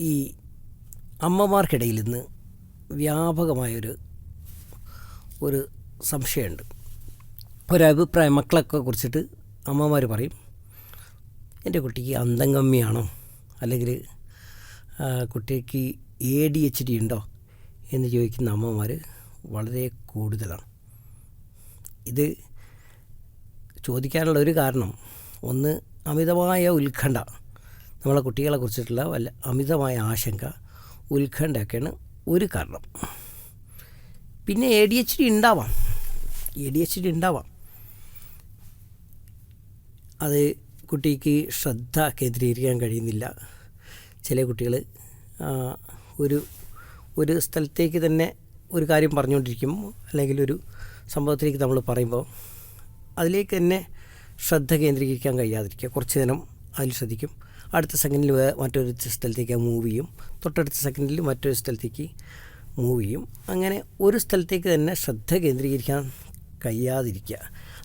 ഈ അമ്മമാർക്കിടയിൽ ഇന്ന് വ്യാപകമായൊരു ഒരു സംശയമുണ്ട്. ഒരഭിപ്രായം മക്കളൊക്കെ കുറിച്ചിട്ട് അമ്മമാർ പറയും എന്റെ കുട്ടിക്ക് അന്തം അല്ലെങ്കിൽ കുട്ടിക്ക് എ ഡി എച്ച് ഡി ഉണ്ടോ? എന്ന് ചോദിക്കുന്ന അമ്മമാർ വളരെ കൂടുതലാണ്. ഇത് ചോദിക്കാനുള്ള ഒരു കാരണം ഒന്ന് അമിതമായ ഉത്കണ്ഠ. നമ്മളെ കുട്ടികളെ കുറിച്ചിട്ടുള്ള വല്ല അമിതമായ ആശങ്ക ഉത്കണ്ഠയൊക്കെയാണ് ഒരു കാരണം. പിന്നെ എ ഡി എച്ച് ഡി ഉണ്ടാവാം. എ ഡി എച്ച് ഡി ഉണ്ടാവാം. അത് കുട്ടിക്ക് ശ്രദ്ധ കേന്ദ്രീകരിക്കാൻ കഴിയുന്നില്ല. ചില കുട്ടികൾ ഒരു ഒരു സ്ഥലത്തേക്ക് തന്നെ ഒരു കാര്യം പറഞ്ഞുകൊണ്ടിരിക്കും. അല്ലെങ്കിൽ ഒരു സംഭവത്തിലേക്ക് നമ്മൾ പറയുമ്പോൾ അതിലേക്ക് തന്നെ ശ്രദ്ധ കേന്ദ്രീകരിക്കാൻ കഴിയാതിരിക്കുക. കുറച്ച് നേരം അതിൽ ശ്രദ്ധിക്കും. അടുത്ത സെക്കൻഡിൽ മറ്റൊരു സ്ഥലത്തേക്ക് മൂവ് ചെയ്യും. തൊട്ടടുത്ത സെക്കൻഡിൽ മറ്റൊരു സ്ഥലത്തേക്ക് മൂവ് ചെയ്യും. അങ്ങനെ ഒരു സ്ഥലത്തേക്ക് തന്നെ ശ്രദ്ധ കേന്ദ്രീകരിക്കാൻ കഴിയാതിരിക്കുക.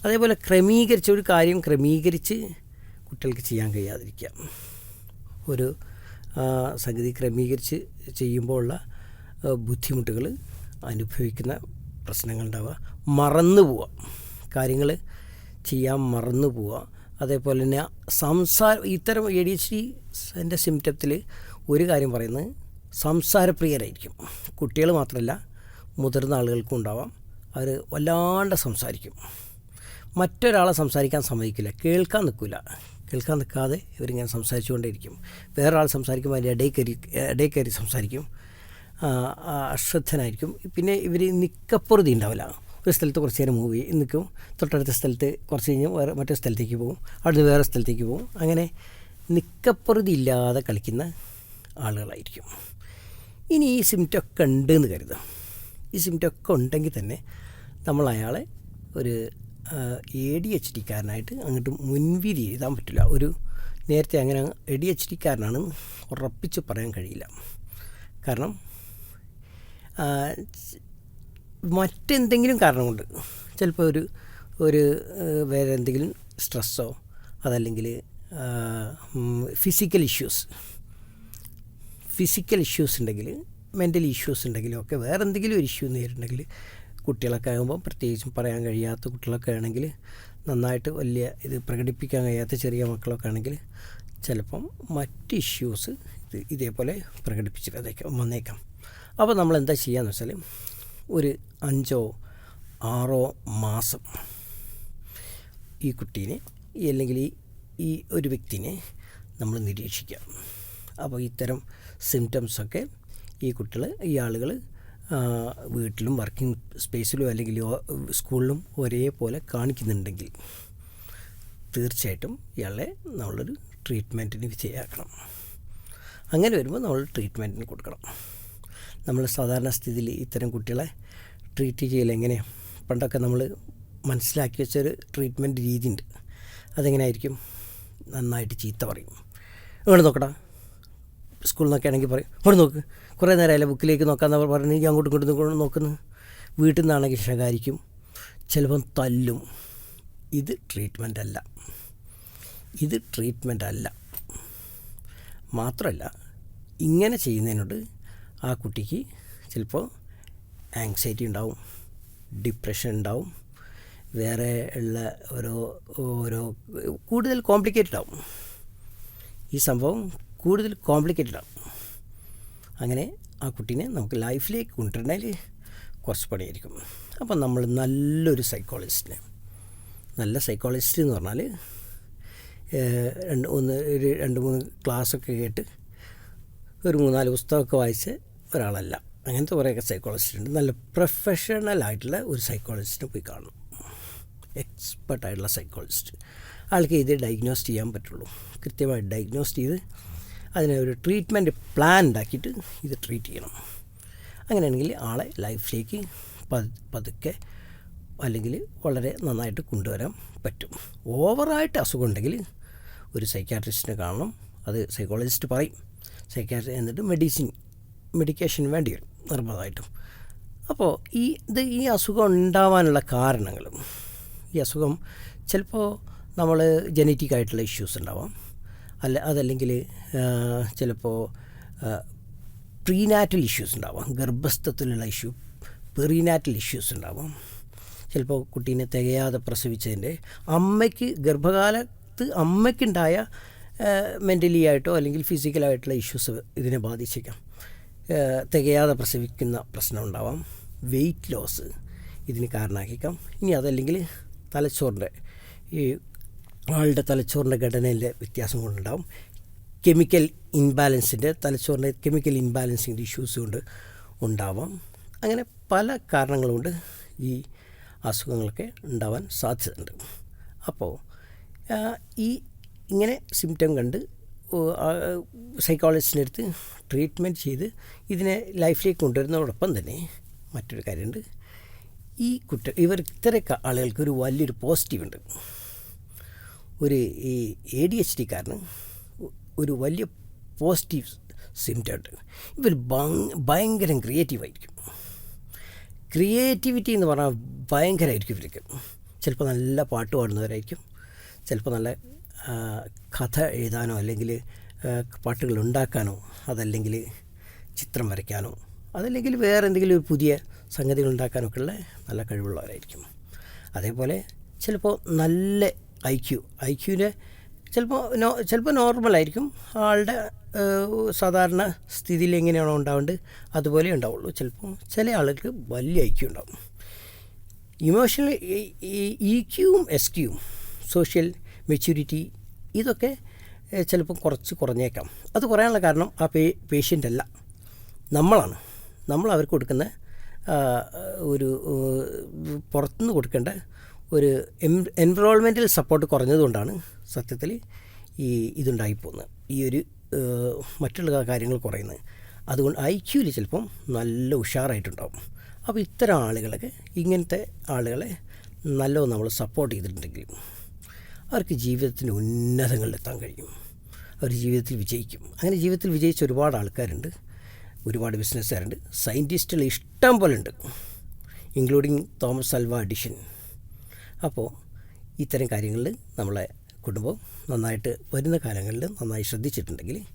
അതേപോലെ ക്രമീകരിച്ച ഒരു കാര്യം ക്രമീകരിച്ച് കുട്ടികൾക്ക് ചെയ്യാൻ കഴിയാതിരിക്കുക. ഒരു സംഗതി ക്രമീകരിച്ച് ചെയ്യുമ്പോഴുള്ള ബുദ്ധിമുട്ടുകൾ അനുഭവിക്കുന്ന പ്രശ്നങ്ങളുണ്ടാവുക. മറന്നു പോവുക കാര്യങ്ങൾ ചെയ്യാൻ മറന്നു പോവുക അതേപോലെ തന്നെ സംസാര ഇത്തരം എ ഡി എച്ച് ഡിന്റെ സിംറ്റത്തിൽ ഒരു കാര്യം പറയുന്നത് സംസാരപ്രിയരായിരിക്കും. കുട്ടികൾ മാത്രമല്ല മുതിർന്ന ആളുകൾക്കും ഉണ്ടാവാം. അവർ വല്ലാണ്ട് സംസാരിക്കും. മറ്റൊരാളെ സംസാരിക്കാൻ സമ്മതിക്കില്ല. കേൾക്കാൻ നിൽക്കില്ല കേൾക്കാൻ നിൽക്കാതെ ഇവരിങ്ങനെ സംസാരിച്ചുകൊണ്ടേയിരിക്കും. വേറൊരാൾ സംസാരിക്കുമ്പോൾ അതിന്റെ ഇടയിൽ കയറി ഇടയിൽ കയറി സംസാരിക്കും. അശ്രദ്ധനായിരിക്കും. പിന്നെ ഇവർ നിക്കപ്പുറതി ഉണ്ടാവില്ല. ഒരു സ്ഥലത്ത് കുറച്ച് നേരം മൂവ് ചെയ്യും. നിൽക്കും തൊട്ടടുത്ത സ്ഥലത്ത് കുറച്ച് കഴിഞ്ഞ് വേറെ മറ്റൊരു സ്ഥലത്തേക്ക് പോകും. അവിടുന്ന് വേറെ സ്ഥലത്തേക്ക് പോകും. അങ്ങനെ നിക്കപ്പുറതി ഇല്ലാതെ കളിക്കുന്ന ആളുകളായിരിക്കും. ഇനി ഈ സിംറ്റൊക്കെ ഉണ്ട് എന്ന് കരുതാം. ഈ സിംറ്റൊക്കെ ഉണ്ടെങ്കിൽ തന്നെ നമ്മൾ അയാളെ ഒരു എ ഡി എച്ച് ഡിക്കാരനായിട്ട് അങ്ങോട്ട് മുൻവിധി എഴുതാൻ പറ്റില്ല. ഒരു നേരത്തെ അങ്ങനെ എ ഡി എച്ച് ഡിക്കാരനാണെന്ന് ഉറപ്പിച്ച് പറയാൻ കഴിയില്ല. കാരണം മറ്റെന്തെങ്കിലും കാരണമുണ്ട്. ചിലപ്പോൾ ഒരു ഒരു വേറെ എന്തെങ്കിലും സ്ട്രെസ്സോ അതല്ലെങ്കിൽ ഫിസിക്കൽ ഇഷ്യൂസ് ഫിസിക്കൽ ഇഷ്യൂസ് ഉണ്ടെങ്കിൽ മെന്റൽ ഇഷ്യൂസ് ഉണ്ടെങ്കിലും ഒക്കെ വേറെ എന്തെങ്കിലും ഒരു ഇഷ്യൂ നേരിട്ടുണ്ടെങ്കിൽ കുട്ടികളൊക്കെ ആകുമ്പോൾ പ്രത്യേകിച്ചും പറയാൻ കഴിയാത്ത കുട്ടികളൊക്കെ ആണെങ്കിൽ നന്നായിട്ട് വലിയ ഇത് പ്രകടിപ്പിക്കാൻ കഴിയാത്ത ചെറിയ മക്കളൊക്കെ ആണെങ്കിൽ ചിലപ്പം മറ്റ് ഇഷ്യൂസ് ഇത് ഇതേപോലെ പ്രകടിപ്പിച്ചിട്ടേക്കാം വന്നേക്കാം. അപ്പോൾ നമ്മൾ എന്താ ചെയ്യാന്ന് വെച്ചാൽ ഒരു അഞ്ചോ ആറോ മാസം ഈ കുട്ടീനെ അല്ലെങ്കിൽ ഈ ഈ ഒരു വ്യക്തിനെ നമ്മൾ നിരീക്ഷിക്കാം. അപ്പോൾ ഇത്തരം സിംറ്റംസൊക്കെ ഈ കുട്ടികൾ ഈ ആളുകൾ വീട്ടിലും വർക്കിംഗ് സ്പേസിലും അല്ലെങ്കിൽ സ്കൂളിലും ഒരേപോലെ കാണിക്കുന്നുണ്ടെങ്കിൽ തീർച്ചയായിട്ടും ഇയാളെ നമ്മളൊരു ട്രീറ്റ്മെന്റിന് വിധേയമാക്കണം അങ്ങനെ വരുമ്പോൾ നമ്മൾ ട്രീറ്റ്മെന്റിന് കൊടുക്കണം. നമ്മൾ സാധാരണ സ്ഥിതിയിൽ ഇത്തരം കുട്ടികളെ ട്രീറ്റ് ചെയ്യൽ എങ്ങനെയാണ് പണ്ടൊക്കെ നമ്മൾ മനസ്സിലാക്കി വെച്ചൊരു ട്രീറ്റ്മെന്റ് രീതി ഉണ്ട് അതെങ്ങനെയായിരിക്കും? നന്നായിട്ട് ചീത്ത പറയും. ഇങ്ങോട്ട് നോക്കടാ. സ്കൂളിൽ നിന്നൊക്കെ പറയും. ഇങ്ങോട്ട് നോക്ക്. കുറേ നേരമല്ലേ ബുക്കിലേക്ക് നോക്കാന്ന് പറഞ്ഞ് ഞാൻ അങ്ങോട്ടും ഇങ്ങോട്ടും ഇങ്ങോട്ടും നോക്കുന്നു. വീട്ടിൽ നിന്നാണെങ്കിൽ ശകാരിക്കും. ചിലപ്പം തല്ലും. ഇത് ട്രീറ്റ്മെന്റ് അല്ല. ഇത് ട്രീറ്റ്മെന്റ് അല്ല. മാത്രമല്ല ഇങ്ങനെ ചെയ്യുന്നതിനോട് ആ കുട്ടിക്ക് ചിലപ്പോൾ ആങ്സൈറ്റി ഉണ്ടാവും ഡിപ്രഷൻ ഉണ്ടാവും വേറെ ഉള്ള ഓരോ ഓരോ കൂടുതൽ കോംപ്ലിക്കേറ്റഡ് ആവും. ഈ സംഭവം കൂടുതൽ കോംപ്ലിക്കേറ്റഡ് ആവും. അങ്ങനെ ആ കുട്ടീനെ നമുക്ക് ലൈഫിലേക്ക് കൊണ്ടുവരണമെങ്കിൽ കുറച്ച് പണിയായിരിക്കും. അപ്പം നമ്മൾ നല്ലൊരു സൈക്കോളജിസ്റ്റിനെ നല്ല സൈക്കോളജിസ്റ്റ് എന്ന് പറഞ്ഞാൽ രണ്ട് ഒന്ന് ഒരു രണ്ട് മൂന്ന് ക്ലാസ്സൊക്കെ കേട്ട് ഒരു മൂന്നാൽ പുസ്തകമൊക്കെ വായിച്ച് ഒരാളല്ല. അങ്ങനത്തെ കുറേയൊക്കെ സൈക്കോളജിസ്റ്റ് ഉണ്ട്. നല്ല പ്രൊഫഷണൽ ആയിട്ടുള്ള ഒരു സൈക്കോളജിസ്റ്റിനെ പോയി കാണും. എക്സ്പെർട്ട് ആയിട്ടുള്ള സൈക്കോളജിസ്റ്റ് ആൾക്ക് ഇത് ഡയഗ്നോസ് ചെയ്യാൻ പറ്റുള്ളൂ. കൃത്യമായി ഡയഗ്നോസ് ചെയ്ത് അതിനെ ഒരു ട്രീറ്റ്മെന്റ് പ്ലാൻ ഉണ്ടാക്കിയിട്ട് ഇത് ട്രീറ്റ് ചെയ്യണം. അങ്ങനെയാണെങ്കിൽ ആളെ ലൈഫിലേക്ക് പത് പതുക്കെ അല്ലെങ്കിൽ വളരെ നന്നായിട്ട് കൊണ്ടുവരാൻ പറ്റും. ഓവറായിട്ട് അസുഖം ഉണ്ടെങ്കിൽ ഒരു സൈക്കാട്രിസ്റ്റിനെ കാണണം. അത് സൈക്കോളജിസ്റ്റ് പറയും. സൈക്കാട്രി എന്നിട്ട് മെഡിസിൻ മെഡിക്കേഷൻ വേണ്ടി വരും നിർബന്ധമായിട്ടും. അപ്പോൾ ഈ ഇത് ഈ അസുഖം ഉണ്ടാവാനുള്ള കാരണങ്ങളും ഈ അസുഖം ചിലപ്പോൾ നമ്മൾ ജനറ്റിക് ആയിട്ടുള്ള ഇഷ്യൂസ് ഉണ്ടാവാം. അല്ല അതല്ലെങ്കിൽ ചിലപ്പോൾ പ്രീനാറ്റൽ ഇഷ്യൂസ് ഉണ്ടാവാം. ഗർഭസ്ഥത്തിലുള്ള ഇഷ്യൂ പെറീനാറ്റൽ ഇഷ്യൂസ് ഉണ്ടാവാം. ചിലപ്പോൾ കുട്ടീനെ തികയാതെ പ്രസവിച്ചതിന്റെ അമ്മയ്ക്ക് ഗർഭകാലത്ത് അമ്മയ്ക്കുണ്ടായ മെന്റലി ആയിട്ടോ അല്ലെങ്കിൽ ഫിസിക്കലായിട്ടുള്ള ഇഷ്യൂസ് ഇതിനെ ബാധിച്ചേക്കാം. തികയാതെ പ്രസവിക്കുന്ന പ്രശ്നം ഉണ്ടാവാം വെയിറ്റ് ലോസ് ഇതിന് കാരണമാക്കിക്കാം ഇനി അതല്ലെങ്കിൽ തലച്ചോറിന്റെ ഈ ആളുടെ തലച്ചോറിന്റെ ഘടനയിലെ വ്യത്യാസം കൊണ്ടുണ്ടാവും. കെമിക്കൽ ഇൻബാലൻസിന്റെ തലച്ചോറിന്റെ കെമിക്കൽ ഇൻബാലൻസിന്റെ ഇഷ്യൂസ് കൊണ്ട് ഉണ്ടാവാം. അങ്ങനെ പല കാരണങ്ങളുണ്ട് ഈ അസുഖങ്ങളൊക്കെ ഉണ്ടാവാൻ സാധ്യതയുണ്ട്. അപ്പോൾ ഈ ഇങ്ങനെ സിംറ്റം കണ്ട് സൈക്കോളജിസ്റ്റിന്റെ അടുത്ത് ട്രീറ്റ്മെന്റ് ചെയ്ത് ഇതിനെ ലൈഫിലേക്ക് കൊണ്ടുവരുന്നതോടൊപ്പം തന്നെ മറ്റൊരു കാര്യമുണ്ട്. ഈ കുറ്റ ഇവർ ഇത്തരം ആളുകൾക്ക് ഒരു വലിയൊരു പോസിറ്റീവ് ഉണ്ട്. ഒരു ഈ എ ഡി എച്ച് ഡിക്കാരന് ഒരു വലിയ പോസിറ്റീവ് സിംറ്റം ഉണ്ട്. ഇവർ ഭയങ്കരം ക്രിയേറ്റീവ് ക്രിയേറ്റീവായിരിക്കും ക്രിയേറ്റിവിറ്റി എന്ന് പറഞ്ഞാൽ ഭയങ്കരമായിരിക്കും ഇവർക്ക്. ചിലപ്പോൾ നല്ല പാട്ട് പാടുന്നവരായിരിക്കും. ചിലപ്പോൾ നല്ല കഥ എഴുതാനോ അല്ലെങ്കിൽ പാട്ടുകൾ ഉണ്ടാക്കാനോ അതല്ലെങ്കിൽ ചിത്രം വരയ്ക്കാനോ അതല്ലെങ്കിൽ വേറെ എന്തെങ്കിലും ഒരു പുതിയ സംഗതികൾ ഉണ്ടാക്കാനൊക്കെ ഉള്ള നല്ല കഴിവുള്ളവരായിരിക്കും. അതേപോലെ ചിലപ്പോൾ നല്ല ഐ ക്യു ഐ ക്യുവിന്റെ ചിലപ്പോൾ നോ ചിലപ്പോൾ നോർമലായിരിക്കും ആളുടെ സാധാരണ സ്ഥിതിയിൽ എങ്ങനെയാണോ ഉണ്ടാവേണ്ടത് അതുപോലെ ഉണ്ടാവുള്ളൂ. ചിലപ്പോൾ ചില ആളുകൾക്ക് വലിയ ഐക്യു ഉണ്ടാവും. ഇമോഷണൽ ഇ ക്യൂവും എസ് ക്യൂവും സോഷ്യൽ മെച്യൂരിറ്റി ഇതൊക്കെ ചിലപ്പം കുറച്ച് കുറഞ്ഞേക്കാം. അത് കുറയാനുള്ള കാരണം ആ പേ പേഷ്യന്റ് അല്ല. നമ്മളാണ്. നമ്മൾ അവർക്ക് കൊടുക്കുന്ന ഒരു പുറത്തുനിന്ന് കൊടുക്കേണ്ട ഒരു എം എൻവറോൺമെന്റൽ സപ്പോർട്ട് കുറഞ്ഞതുകൊണ്ടാണ് സത്യത്തിൽ ഈ ഇതുണ്ടായിപ്പോകുന്നത് ഈ ഒരു മറ്റുള്ള കാര്യങ്ങൾ കുറയുന്നത്. അതുകൊണ്ട് ഐ ക്യൂവിൽ ചിലപ്പം നല്ല ഉഷാറായിട്ടുണ്ടാവും. അപ്പോൾ ഇത്തരം ആളുകളൊക്കെ ഇങ്ങനത്തെ ആളുകളെ നല്ലോ നമ്മൾ സപ്പോർട്ട് ചെയ്തിട്ടുണ്ടെങ്കിൽ അവർക്ക് ജീവിതത്തിന്റെ ഉന്നതങ്ങളിലെത്താൻ കഴിയും. അവർ ജീവിതത്തിൽ വിജയിക്കും. അങ്ങനെ ജീവിതത്തിൽ വിജയിച്ച ഒരുപാട് ആൾക്കാരുണ്ട്. ഒരുപാട് ബിസിനസ്സുകാരുണ്ട്. സയന്റിസ്റ്റുകൾ ഇഷ്ടം പോലെ ഉണ്ട് ഇൻക്ലൂഡിങ് തോമസ് അൽവ അഡിഷൻ അപ്പോൾ ഇത്തരം കാര്യങ്ങളിൽ നമ്മളെ കുടുംബം നന്നായിട്ട് വരുന്ന കാലങ്ങളിൽ നന്നായി ശ്രദ്ധിച്ചിട്ടുണ്ടെങ്കിൽ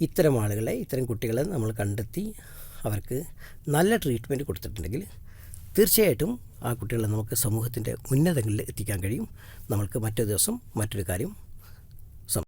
ഇത്തരം ആളുകളെ ഇത്തരം കുട്ടികളെ നമ്മൾ കണ്ടെത്തി അവർക്ക് നല്ല ട്രീറ്റ്മെന്റ് കൊടുത്തിട്ടുണ്ടെങ്കിൽ തീർച്ചയായിട്ടും ആ കുട്ടികളെ നമുക്ക് സമൂഹത്തിന്റെ ഉന്നതങ്ങളിൽ എത്തിക്കാൻ കഴിയും. നമ്മൾക്ക് മറ്റൊരു ദിവസം മറ്റൊരു കാര്യം